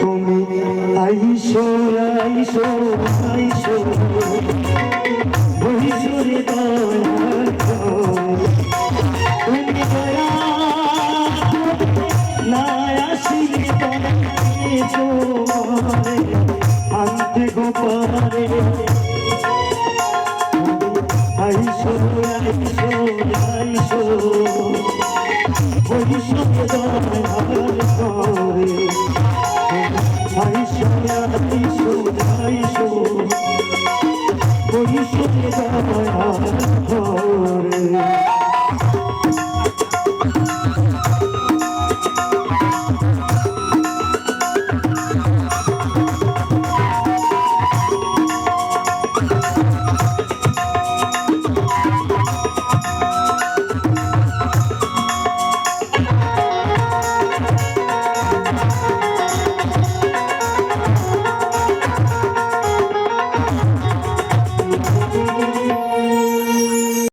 তুমি আইসো আইসো আইসো। বহিসুরে তুমি আনতে গোপারে আইসো আইসো। ভোরে